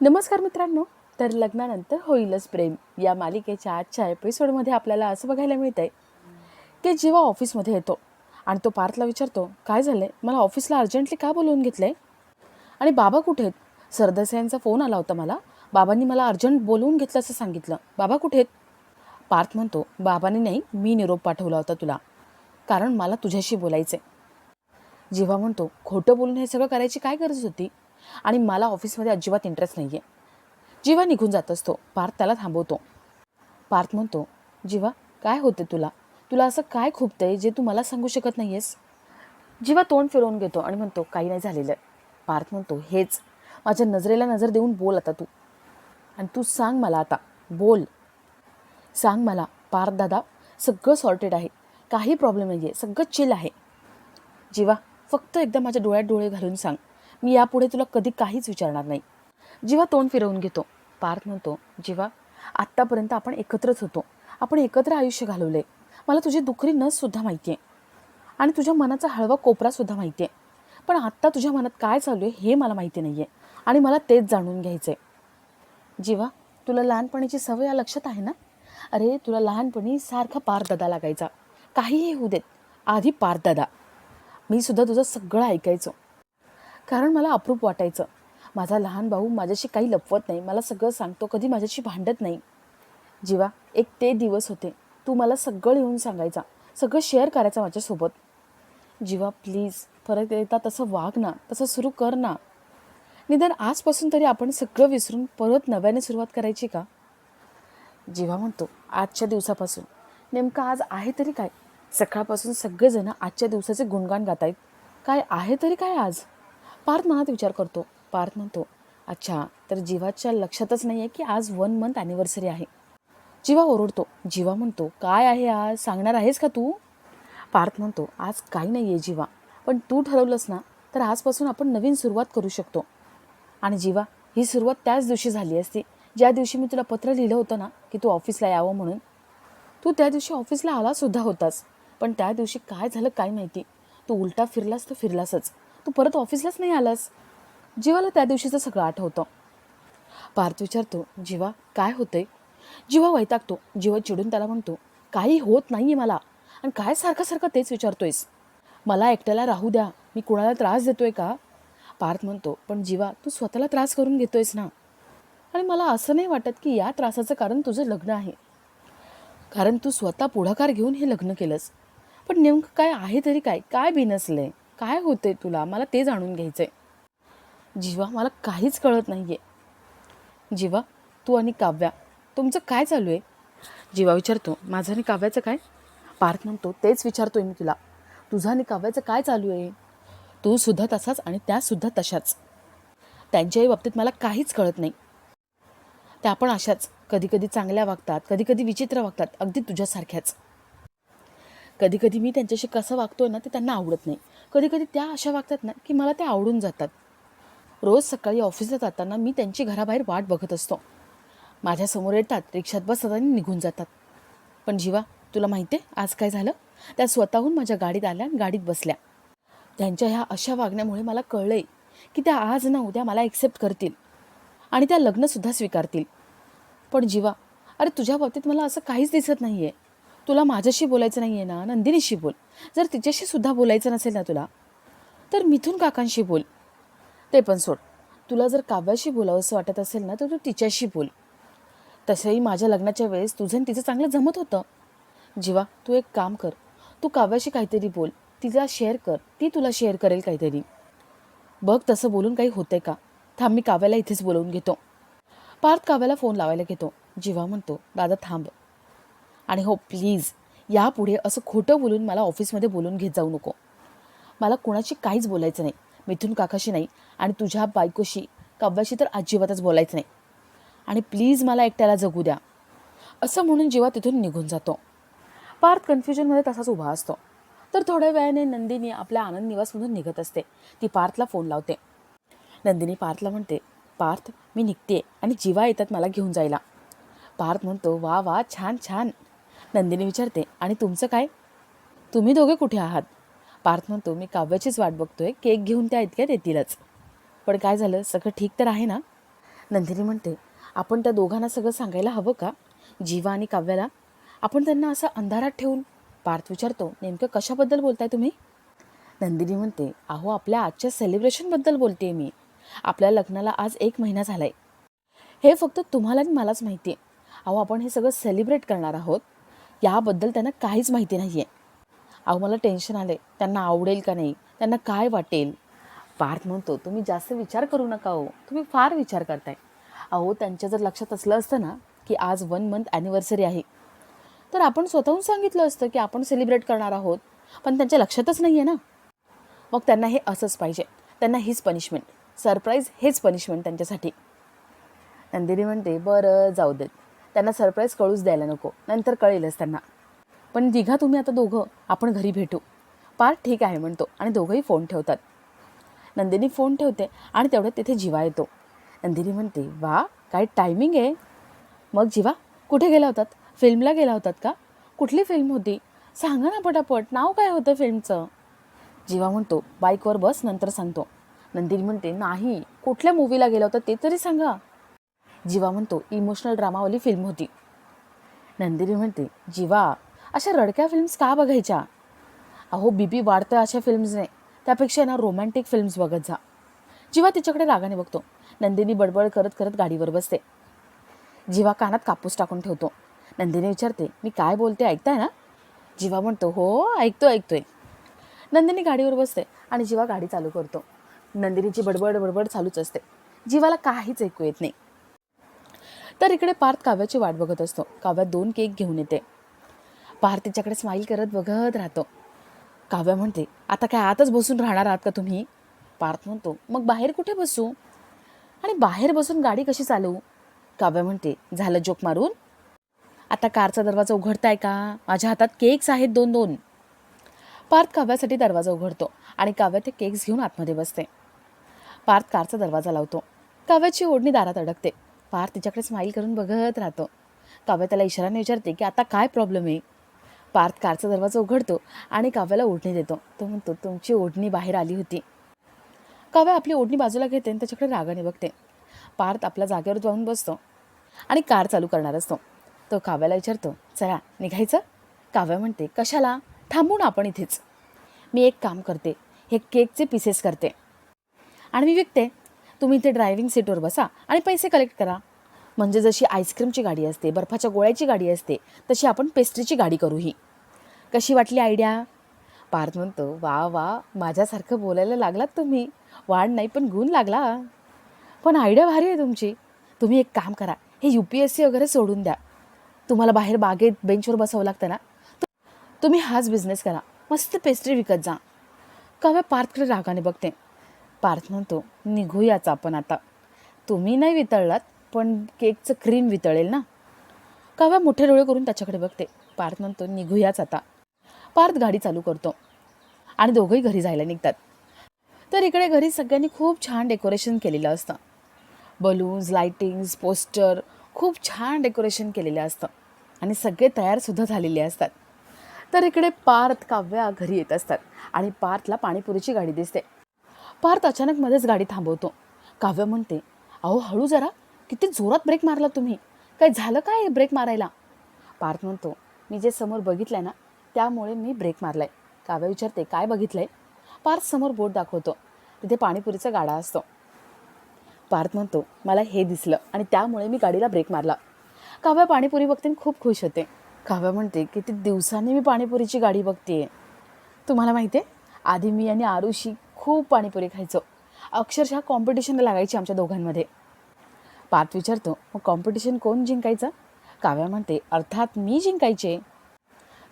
नमस्कार मित्रांनो तर लग्नानंतर होईलच प्रेम. या मालिकेच्या आजच्या एपिसोडमध्ये आपल्याला असं बघायला मिळतंय की जेव्हा ऑफिसमध्ये येतो आणि तो पार्थला विचारतो काय झालं आहे मला ऑफिसला अर्जंटली का बोलवून घेतलं आहे आणि बाबा कुठे आहेत? सरदेसाई यांचा फोन आला होता मला. बाबांनी मला अर्जंट बोलवून घेतलं असं सांगितलं. बाबा कुठे आहेत? पार्थ म्हणतो बाबांनी नाही मी निरोप पाठवला होता तुला. कारण मला तुझ्याशी बोलायचं आहे जेव्हा म्हणतो खोटं बोलून हे सगळं करायची काय गरज होती? आणि मला ऑफिसमध्ये अजिबात इंटरेस्ट नाही आहे जिवा निघून जात असतो पार्थ त्याला थांबवतो. पार्थ म्हणतो जिवा काय होते तुला? तुला असं काय खुपतंय जे तू मला सांगू शकत नाही आहेस जिवा तोंड फिरवून घेतो आणि म्हणतो काही नाही झालेलं. पार्थ म्हणतो हेच माझ्या नजरेला नजर देऊन बोल आता तू. आणि तू सांग मला आता बोल. सांग मला पार्थ दादा सगळं सॉर्टेड आहे. काही प्रॉब्लेम नाही आहे सगळं चिल आहे. जीवा फक्त एकदा माझ्या डोळ्यात डोळे घालून सांग. मी यापुढे तुला कधी काहीच विचारणार नाही. जेव्हा तोंड फिरवून घेतो पार्थ म्हणतो जेव्हा आत्तापर्यंत आपण एकत्रच होतो आपण एकत्र आयुष्य घालवले मला तुझी दुखरी नससुद्धा माहिती आहे आणि तुझ्या मनाचा हळवा कोपरासुद्धा माहिती आहे पण आत्ता तुझ्या मनात काय चालू आहे हे मला माहिती नाही आहे आणि मला तेच जाणून घ्यायचं आहे जेव्हा तुला लहानपणीची सवय या लक्षात आहे ना? अरे तुला लहानपणी सारखा पारदादा लागायचा. काहीही होऊ देत आधी पारदादा. मी सुद्धा तुझं सगळं ऐकायचो. कारण मला अप्रूप वाटायचं. माझा लहान भाऊ माझ्याशी काही लपवत नाही. मला सगळं सांगतो. कधी माझ्याशी भांडत नाही. जीवा एक ते दिवस होते. तू मला सगळं लिहून सांगायचा. सगळं शेअर करायचं माझ्यासोबत. जीवा प्लीज परत येता तसं वाग ना. तसं सुरू कर ना. निदान आजपासून तरी आपण सगळं विसरून परत नव्याने सुरुवात करायची का? जेव्हा म्हणतो आजच्या दिवसापासून. नेमकं आज आहे तरी काय? सकाळपासून सगळेजणं आजच्या दिवसाचे गुणगान गात आहेत काय आहे तरी काय आज? पार्थ मनात विचार करतो. पार्थ म्हणतो अच्छा तर जीवाच्या लक्षातच नाही आहे की आज वन मंथ ॲनिव्हर्सरी आहे. जीवा ओरडतो. जीवा म्हणतो काय आहे आज? सांगणार आहेस का तू? पार्थ म्हणतो आज काही नाही आहे जीवा. पण तू ठरवलंस ना तर आजपासून आपण नवीन सुरुवात करू शकतो. आणि जीवा ही सुरुवात त्याच दिवशी झाली असती. ज्या दिवशी मी तुला पत्र लिहिलं होतं ना की तू ऑफिसला यावं म्हणून तू त्या दिवशी ऑफिसला आलासुद्धा होतास. पण त्या दिवशी काय झालं काय माहिती? तू उलटा फिरलास तर फिरलासच. तू परत ऑफिसलाच नाही आलास? जीवाला त्या दिवशीचं सगळं आठवतं. पार्थ विचारतो जीवा काय होतंय? जीवा वैतागतो जीवा चिडून त्याला म्हणतो काही होत नाही आहे मला. आणि काय सारखं सारखं तेच विचारतोयस? मला एकट्याला राहू द्या. मी कुणाला त्रास देतोय का? पार्थ म्हणतो पण जीवा तू स्वतःला त्रास करून घेतोयस ना? आणि मला असं नाही वाटत की या त्रासाचं कारण तुझं लग्न आहे. कारण तू स्वतः पुढाकार घेऊन हे लग्न केलंस. पण नेमकं काय आहे तरी काय? काय बिनसलं आहे काय होतंय तुला? मला ते जाणून घ्यायचंय. जीवा मला काहीच कळत नाही आहे जीवा तू आणि काव्या तुमचं काय चालू आहे? जीवा विचारतो माझं आणि काव्याचं काय? पार्थ म्हणतो तेच विचारतोय मी तुला. तुझं आणि काव्याचं काय चालू आहे? तू सुद्धा तसाच आणि त्या सुद्धा तशाच. त्यांच्याही बाबतीत मला काहीच कळत नाही. त्या पण अशाच. कधीकधी चांगल्या वागतात कधी कधी विचित्र वागतात अगदी तुझ्यासारख्याच. कधीकधी मी त्यांच्याशी कसं वागतोय ना ते त्यांना आवडत नाही. कधी कधी त्या अशा वागतात ना की मला त्या आवडून जातात. रोज सकाळी ऑफिसला जाताना मी त्यांची घराबाहेर वाट बघत असतो. माझ्यासमोर येतात रिक्षात बसतात आणि निघून जातात. पण जीवा तुला माहिती आहे आज काय झालं? त्या स्वतःहून माझ्या गाडीत आल्या आणि गाडीत बसल्या. त्यांच्या ह्या अशा वागण्यामुळे मला कळलंय की त्या आज ना उद्या मला ॲक्सेप्ट करतील. आणि त्या लग्नसुद्धा स्वीकारतील. पण जीवा अरे तुझ्या बाबतीत मला असं काहीच दिसत नाही आहे तुला माझ्याशी बोलायचं नाही आहे ना नंदिनीशी बोल. जर तिच्याशी सुद्धा बोलायचं नसेल ना तुला तर मिथून काकांशी बोल. ते पण सोड. तुला जर काव्याशी बोलावंसं वाटत असेल ना तर तू तिच्याशी बोल. तसंही माझ्या लग्नाच्या वेळेस तुझं आणि तिचं चांगलं जमत होतं. जीवा तू एक काम कर. तू काव्याशी काहीतरी बोल. तिला शेअर कर. ती तुला शेअर करेल काहीतरी. बघ तसं बोलून काही होतंय का? थांब मी काव्याला इथेच बोलवून घेतो. पार्थ काव्याला फोन लावायला घेतो. जीवा म्हणतो दादा थांब. आणि हो प्लीज यापुढे असं खोटं बोलून मला ऑफिसमध्ये बोलून घेत जाऊ नको. मला कुणाशी काहीच बोलायचं नाही. मिथून काकाशी नाही आणि तुझ्या बायकोशी काव्याशी तर अजिबातच बोलायचं नाही. आणि प्लीज मला एकट्याला जगू द्या. असं म्हणून जेव्हा तिथून निघून जातो. पार्थ कन्फ्युजनमध्ये तसाच उभा असतो. तर थोड्या वेळाने नंदिनी आपल्या आनंद निवासमधून निघत असते. ती पार्थला फोन लावते. नंदिनी पार्थला म्हणते पार्थ मी निघते आणि जीवा येतात मला घेऊन जायला. पार्थ म्हणतो वा वा छान छान. नंदिनी विचारते आणि तुमचं काय? तुम्ही दोघे कुठे आहात? पार्थ म्हणतो मी काव्याचीच वाट बघतोय. केक घेऊन त्या इतक्यात येतीलच. पण काय झालं? सगळं ठीक तर आहे ना? नंदिनी म्हणते आपण त्या दोघांना सगळं सांगायला हवं का? जीवा आणि काव्याला? आपण त्यांना असं अंधारात ठेवून? पार्थ विचारतो नेमकं कशाबद्दल बोलताय तुम्ही? नंदिनी म्हणते अहो आपल्या आजच्या सेलिब्रेशनबद्दल बोलते मी. आपल्या लग्नाला आज एक महिना झाला आहे हे फक्त तुम्हाला आणि मलाच माहिती आहे अहो आपण हे सगळं सेलिब्रेट करणार आहोत. याबद्दल त्यांना काहीच माहिती नाही आहे अहो मला टेन्शन आलं आहे त्यांना आवडेल का नाही? त्यांना काय वाटेल? पार्थ म्हणतो तुम्ही जास्त विचार करू नका हो. तुम्ही फार विचार करताय. अहो त्यांच्या जर लक्षात असलं असतं ना की आज वन मंथ ॲनिव्हर्सरी आहे. तर आपण स्वतःहून सांगितलं असतं की आपण सेलिब्रेट करणार आहोत पण त्यांच्या लक्षातच नाही आहे ना. मग त्यांना हे असंच पाहिजे. त्यांना हीच पनिशमेंट सरप्राईज हेच पनिशमेंट त्यांच्यासाठी. नंदिनी म्हणते बरं जाऊ देत. त्यांना सरप्राईज कळूच द्यायला नको. नंतर कळेलच त्यांना. पण दिघा तुम्ही आता दोघं आपण घरी भेटू. पार ठीक आहे म्हणतो आणि दोघंही फोन ठेवतात. नंदिनी फोन ठेवते आणि तेवढ्यात तिथे जिवा येतो. नंदिनी म्हणते वा काय टायमिंग आहे. मग जिवा कुठे गेला होतात? फिल्मला गेला होतात का? कुठली फिल्म होती? सांगा ना पटापट नाव काय होतं फिल्मचं? जिवा म्हणतो बाईकवर बस नंतर सांगतो. नंदिनी म्हणते नाही कुठल्या मूवीला गेला होता ते तरी सांगा. जीवा म्हणतो इमोशनल ड्रामावाली फिल्म होती. नंदिनी म्हणते जीवा अशा रडक्या फिल्म्स का बघायच्या? अहो बी पी वाढतं अशा फिल्म्स नाही त्यापेक्षा ना रोमॅन्टिक फिल्म्स बघत जा. जीवा तिच्याकडे रागाने बघतो. नंदिनी बडबड करत करत गाडीवर बसते. जीवा कानात कापूस टाकून ठेवतो. नंदिनी विचारते मी काय बोलते ऐकताय ना? जीवा म्हणतो हो ऐकतो ऐकतोय. नंदिनी गाडीवर बसते आणि जीवा गाडी चालू करतो. नंदिनीची बडबड बडबड चालूच असते. जीवाला काहीच ऐकू येत नाही. तर इकडे पार्थ काव्याची वाट बघत असतो. काव्या दोन केक घेऊन येते. पार्थ तिच्याकडे स्माईल करत बघत राहतो. काव्या म्हणते आता काय आतच बसून राहणार आहात का तुम्ही? पार्थ म्हणतो मग बाहेर कुठे बसू? आणि बाहेर बसून गाडी कशी चालवू? काव्या म्हणते झालं जोक मारून. आता कारचा दरवाजा उघडताय का? माझ्या हातात केक्स आहेत दोन दोन. पार्थ काव्यासाठी दरवाजा उघडतो आणि काव्या ते केक्स घेऊन आतमध्ये बसते. पार्थ कारचा दरवाजा लावतो. काव्याची ओढणी दारात अडकते. पार तिच्याकडे स्माईल करून बघत राहतो. काव्या त्याला इशाराने विचारते की आता काय प्रॉब्लेम आहे? पार्थ कारचा दरवाजा उघडतो आणि काव्याला ओढणी देतो. तो म्हणतो तुमची ओढणी बाहेर आली होती. काव्या आपली ओढणी बाजूला घेते आणि त्याच्याकडे रागाने बघते. पार्थ आपल्या जागेवर जाऊन बसतो आणि कार चालू करणार असतो. तो काव्याला विचारतो चला निघायचं? काव्या म्हणते कशाला? थांबू ना आपण इथेच. मी एक काम करते. हे केकचे पीसेस करते आणि मी विकते. तुम्ही इथे ड्रायव्हिंग सीटवर बसा आणि पैसे कलेक्ट करा. म्हणजे जशी आईस्क्रीमची गाडी असते बर्फाच्या गोळ्याची गाडी असते तशी आपण पेस्ट्रीची गाडी करू ही कशी वाटली आयडिया पार्थ म्हणतो वा वा माझ्यासारखं बोलायला लागलात तुम्ही. वाढ नाही पण गुण लागला. पण आयडिया भारी आहे तुमची. तुम्ही एक काम करा हे यू पी एस सी वगैरे सोडून द्या. तुम्हाला बाहेर बागेत बेंचवर बसावं लागतं ना? तुम्ही हाच बिझनेस करा. मस्त पेस्ट्री विकत जा. काव्या पार्थकडे रागाने बघते. पार्थ म्हणतो निघूयाच आपण आता. तुम्ही नाही वितळलात पण केकचं क्रीम वितळेल ना? काव्या मोठे डोळे करून त्याच्याकडे बघते. पार्थ म्हणतो निघूयाच आता. पार्थ गाडी चालू करतो आणि दोघंही घरी जायला निघतात. तर इकडे घरी सगळ्यांनी खूप छान डेकोरेशन केलेलं असतं. बलून्स लाइटिंग्स पोस्टर खूप छान डेकोरेशन केलेलं असतं. आणि सगळे तयारसुद्धा झालेले असतात. तर इकडे पार्थ काव्या घरी येत असतात. आणि पार्थला पाणीपुरीची गाडी दिसते. पार्थ अचानक मध्येच गाडी थांबवतो. काव्य म्हणते अहो हळू जरा. किती जोरात ब्रेक मारला तुम्ही. काय झालं काय ब्रेक मारायला? पार्थ म्हणतो मी जे समोर बघितलंय ना त्यामुळे मी ब्रेक मारलाय. काव्य विचारते काय बघितलंय? पार्थ समोर बोट दाखवतो. तिथे पाणीपुरीचा गाडा असतो. पार्थ म्हणतो मला हे दिसलं आणि त्यामुळे मी गाडीला ब्रेक मारला. काव्या पाणीपुरी बघते आणि खूप खुश होते. काव्या म्हणते किती दिवसांनी मी पाणीपुरीची गाडी बघते तुम्हाला माहिती आहे आधी मी आणि आरुषी खूप पाणीपुरी खायचो. अक्षरशः कॉम्पिटिशनला लागायची आमच्या दोघांमध्ये. पार्थ विचारतो मग कॉम्पिटिशन कोण जिंकायचं? काव्या म्हणते अर्थात मी जिंकायचे.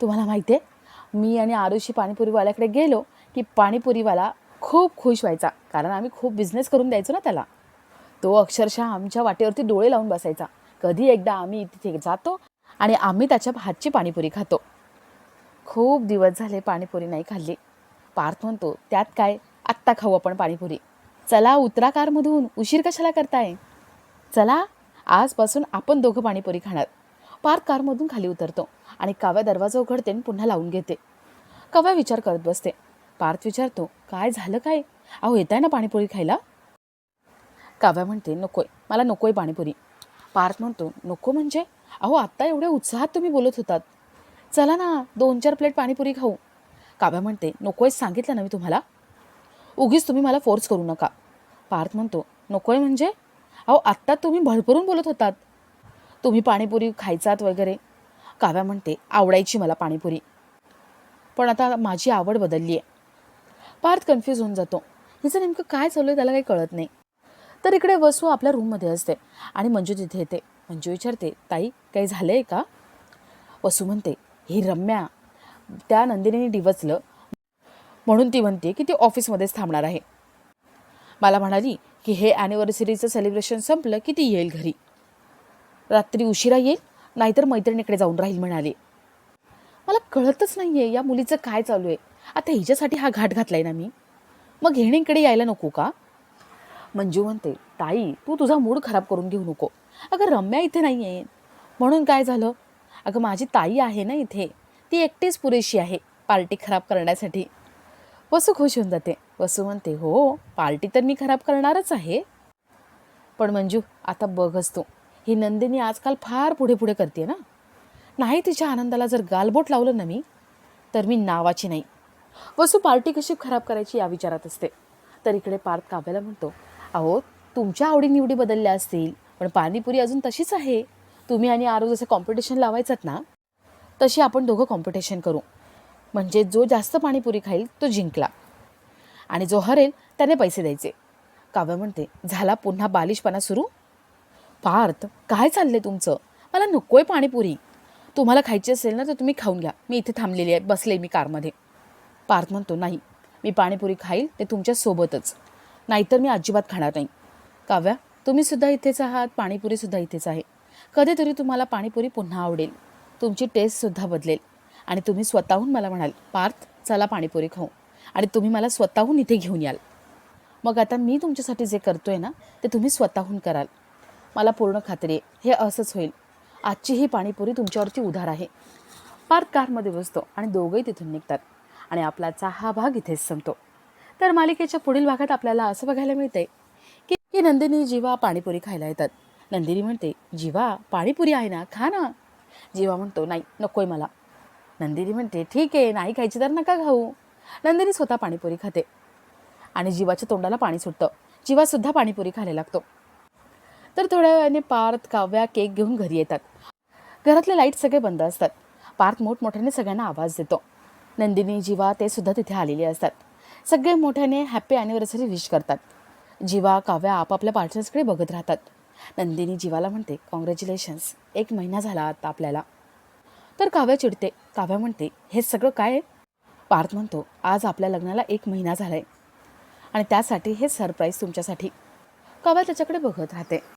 तुम्हाला माहिती आहे मी आणि आरुषी पाणीपुरीवाल्याकडे गेलो की पाणीपुरीवाला खूप खुश व्हायचा कारण आम्ही खूप बिझनेस करून द्यायचो ना त्याला. तो अक्षरशः आमच्या वाटेवरती डोळे लावून बसायचा. कधी एकदा आम्ही तिथे जातो आणि आम्ही त्याच्या हातची पाणीपुरी खातो. खूप दिवस झाले पाणीपुरी नाही खाल्ली. पार्थ म्हणतो त्यात काय? आत्ता खाऊ आपण पाणीपुरी. चला उतरा कारमधून उशीर कशाला करताय? चला आजपासून आपण दोघं पाणीपुरी खाणार. पार्थ कारमधून खाली उतरतो आणि काव्या दरवाजा उघडते आणि पुन्हा लावून घेते. काव्या विचार करत बसते. पार्थ विचारतो काय झालं काय? अहो येत आहे ना पाणीपुरी खायला? काव्या म्हणते नकोय मला नकोय पाणीपुरी. पार्थ म्हणतो नको म्हणजे? अहो आत्ता एवढ्या उत्साहात तुम्ही बोलत होतात. चला ना दोन चार प्लेट पाणीपुरी खाऊ. काव्या म्हणते नकोय सांगितलं ना मी तुम्हाला. उगीच तुम्ही मला फोर्स करू नका. पार्थ म्हणतो नकोय म्हणजे? अहो आत्ता तुम्ही भरभरून बोलत होतात. तुम्ही पाणीपुरी खायचात वगैरे. काव्या म्हणते आवडायची मला पाणीपुरी. पण आता माझी आवड बदलली आहे पार्थ कन्फ्यूज होऊन जातो. हिचं नेमकं काय चालू आहे त्याला काही कळत नाही. तर इकडे वसू आपल्या रूममध्ये असते आणि मंजू तिथे येते. मंजू विचारते ताई काही झालं आहे का? वसू म्हणते ही रम्या त्या नंदिनीने डिवचलं. म्हणून ती म्हणते की ती ऑफिसमध्येच थांबणार आहे. मला म्हणाली की हे ॲनिव्हर्सरीचं सेलिब्रेशन संपलं की ती येईल घरी. रात्री उशिरा येईल नाहीतर मैत्रिणीकडे जाऊन राहील म्हणाली. मला कळतच नाही आहे या मुलीचं काय चालू आहे. आता हिच्यासाठी हा घाट घातला आहे ना मी. मग घेणीकडे यायला नको का? मंजू म्हणते ताई तू तुझा मूड खराब करून घेऊ नको. अगं रम्या इथे नाही आहे म्हणून काय झालं? अगं माझी ताई आहे ना इथे. ती एकटीच पुरेशी आहे पार्टी खराब करण्यासाठी. वसू खुश होऊन जाते. वसू म्हणते हो पार्टी तर मी खराब करणारच आहे. पण मंजू आता बघच तू. ही नंदिनी आजकाल फार पुढे पुढे करते ना. नाही तिच्या आनंदाला जर गालबोट लावलं ना मी तर मी नावाची नाही. वसू पार्टी कशी खराब करायची या विचारात असते. तर इकडे पार्थ काव्याला म्हणतो अहो तुमच्या आवडीनिवडी बदलल्या असतील पण पाणीपुरी अजून तशीच आहे. तुम्ही आणि आरो जसं कॉम्पिटिशन लावायचात ना. तशी आपण दोघं कॉम्पिटिशन करू. म्हणजे जो जास्त पाणीपुरी खाईल तो जिंकला. आणि जो हरेल त्याने पैसे द्यायचे. काव्य म्हणते झाला पुन्हा बालिशपणा सुरू? पार्थ काय चाललंय तुमचं? मला नकोय पाणीपुरी तुम्हाला खायची असेल ना तर तुम्ही खाऊन घ्या. मी इथे थांबलेली आहे बसले मी कारमध्ये. पार्थ म्हणतो नाही. मी पाणीपुरी खाईल ते तुमच्यासोबतच नाहीतर मी अजिबात खाणार नाही. काव्या तुम्हीसुद्धा इथेच आहात पाणीपुरीसुद्धा इथेच आहे. कधीतरी तुम्हाला पाणीपुरी पुन्हा आवडेल. तुमची टेस्टसुद्धा बदलेल. आणि तुम्ही स्वतःहून मला म्हणाल पार्थ चला पाणीपुरी खाऊ. आणि तुम्ही मला स्वतःहून इथे घेऊन याल. मग आता मी तुमच्यासाठी जे करतो आहे ना ते तुम्ही स्वतःहून कराल. मला पूर्ण खात्री आहे. हे असंच होईल. आजची ही पाणीपुरी तुमच्यावरती उधार आहे. पार्थ कारमध्ये बसतो आणि दोघंही तिथून निघतात. आणि आपलाचा हा भाग इथेच संपतो. तर मालिकेच्या पुढील भागात आपल्याला असं बघायला मिळतंय की की नंदिनी जीवा पाणीपुरी खायला येतात. नंदिनी म्हणते जीवा पाणीपुरी आहे ना? खा ना. जीवा म्हणतो नाही नकोय मला. नंदिनी म्हणते ठीक आहे नाही खायची तर नका खाऊ. नंदिनी स्वतः पाणीपुरी खाते. आणि जीवाच्या तोंडाला पाणी सुटतं. जीवासुद्धा पाणीपुरी खायला लागतो. तर थोड्या वेळाने पार्थ काव्या केक घेऊन घरी येतात. घरातले लाइट सगळे बंद असतात. पार्थ मोठमोठ्याने सगळ्यांना आवाज देतो. नंदिनी जीवा ते सुद्धा तिथे आलेले असतात. सगळे मोठ्याने हॅपी ॲनिव्हर्सरी विश करतात. जीवा काव्या आपापल्या पार्टनर्सकडे बघत राहतात. नंदिनी जीवाला म्हणते कॉंग्रॅच्युलेशन्स. एक महिना झाला आता आपल्याला. तर काव्या चिडते. काव्या म्हणते हे सगळं काय आहे? पार्थ म्हणतो आज आपल्या लग्नाला एक महिना झाला आहे आणि त्यासाठी हे सरप्राईज तुमच्यासाठी. काव्या त्याच्याकडे बघत राहते.